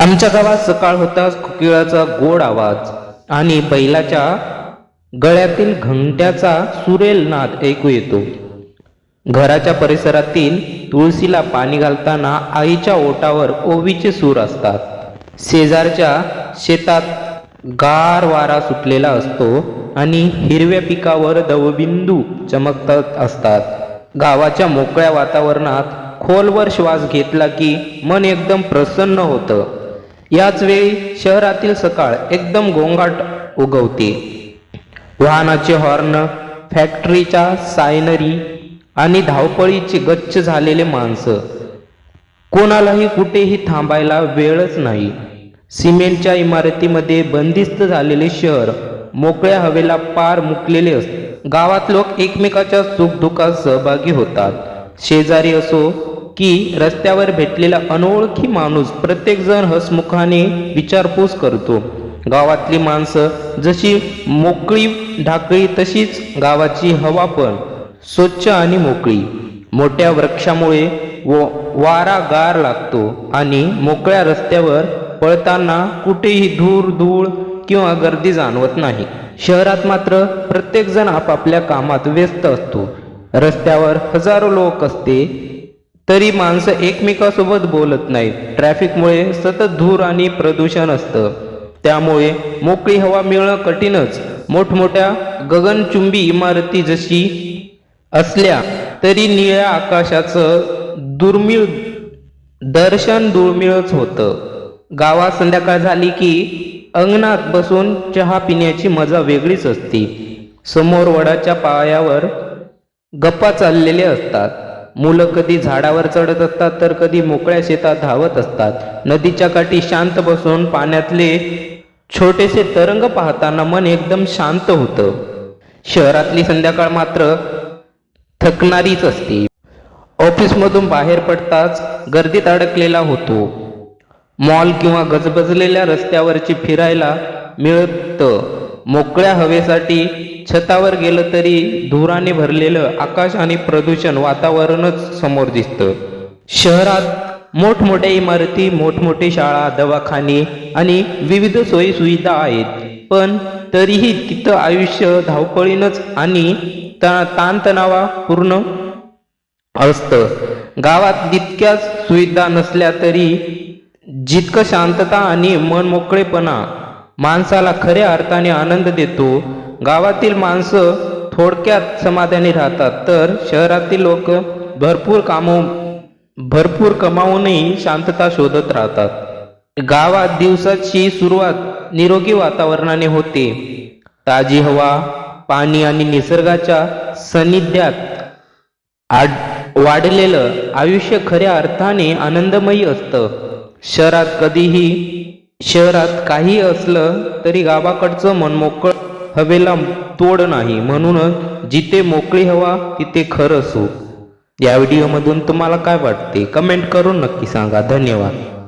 आमच्या गावात सकाळ होताच कुकिळाचा गोड आवाज. आणि बैलाच्या गळ्यातील घंट्याचा सुरेल नाद ऐकू येतो. घराच्या परिसरातील तुळशीला पाणी घालताना आईच्या ओटावर ओवीचे सूर असतात. शेजारच्या शेतात गार वारा सुटलेला असतो आणि हिरव्या पिकावर दवबिंदू चमकतात असतात. गावाच्या मोकळ्या वातावरणात खोलवर श्वास घेतला की मन एकदम प्रसन्न होतं. याच वेळी शहरातील सकाळ एकदम गोंगाट उगवते. वाहनाचे हॉर्न फॅक्टरीच्या सायनरी आणि धावपळीचे गच्च झालेले माणसं. कोणालाही कुठेही थांबायला वेळच नाही. सिमेंटच्या इमारतीमध्ये बंदिस्त झालेले शहर मोकळ्या हवेला पार मुकलेले असते गावात लोक एकमेकाच्या सुखदुःखात सहभागी होतात. शेजारी असो की रस्त्यावर भेटलेला अनोळखी माणूस प्रत्येकजण हसमुखाने विचारपूस करतो. गावातली माणसं जशी मोकळी ढाकळी तशीच गावाची हवा पण स्वच्छ आणि मोकळी. मोठ्या वृक्षामुळे व वारा गार लागतो आणि मोकळ्या रस्त्यावर पळताना कुठेही धूर धूळ किंवा गर्दी जाणवत नाही. शहरात मात्र प्रत्येकजण आपापल्या कामात व्यस्त असतो. रस्त्यावर हजारो लोक असते. तरी माणसं एकमेकासोबत बोलत नाहीत. ट्रॅफिकमुळे सतत धूर आणि प्रदूषण असतं. त्यामुळे मोकळी हवा मिळणं कठीणच. मोठमोठ्या गगनचुंबी इमारती जशी असल्या तरी निळ्या आकाशाचं दुर्मिळ दर्शन दुर्मिळच होतं. गावात संध्याकाळ झाली की अंगणात बसून चहा पिण्याची मजा वेगळीच असते. समोर वडाच्या पायावर गप्पा चाललेले असतात. मुलं कधी झाडावर चढत असतात तर कधी मोकळ्या शेतात धावत असतात. नदीच्या काठी शांत बसून पाण्यातले छोटेसे तरंग पाहताना मन एकदम शांत होतं. शहरातली संध्याकाळ मात्र थकणारीच असते. ऑफिसमधून बाहेर पडताच गर्दीत अडकलेला होतो. मॉल किंवा गजबजलेल्या रस्त्यावरची फिरायला मिळतं. मोकळ्या हवेसाठी छतावर गेलं तरी धुराने भरलेलं आकाश आणि प्रदूषण वातावरणच समोर दिसतं. शहरात मोठमोठ्या इमारती मोठमोठे शाळा दवाखाने आणि विविध सोयीसुविधा आहेत. पण तरीही तिथं आयुष्य धावपळीनच आणि ता ताणतणावापूर्ण असतं. गावात जितक्याच सुविधा नसल्या तरी जितकं शांतता आणि मनमोकळेपणा माणसाला खऱ्या अर्थाने आनंद देतो गावातील माणसं थोडक्यात समाधानी राहतात. तर शहरातील लोक भरपूर कामो भरपूर कमावूनही शांतता शोधत राहतात. गावात दिवसाची सुरुवात निरोगी वातावरणाने होते. ताजी हवा पाणी आणि निसर्गाच्या सानिध्यात आड वाढलेलं आयुष्य खऱ्या अर्थाने आनंदमयी असतं. शहरात कधीही शहरात काही असलं तरी गावाकडचं मनमोकळ हवेला तोड नाही म्हणूनच जिथे मोकळी हवा तिथे खरं सुख. या व्हिडिओमधून तुम्हाला काय वाटते? कमेंट करून नक्की सांगा. धन्यवाद.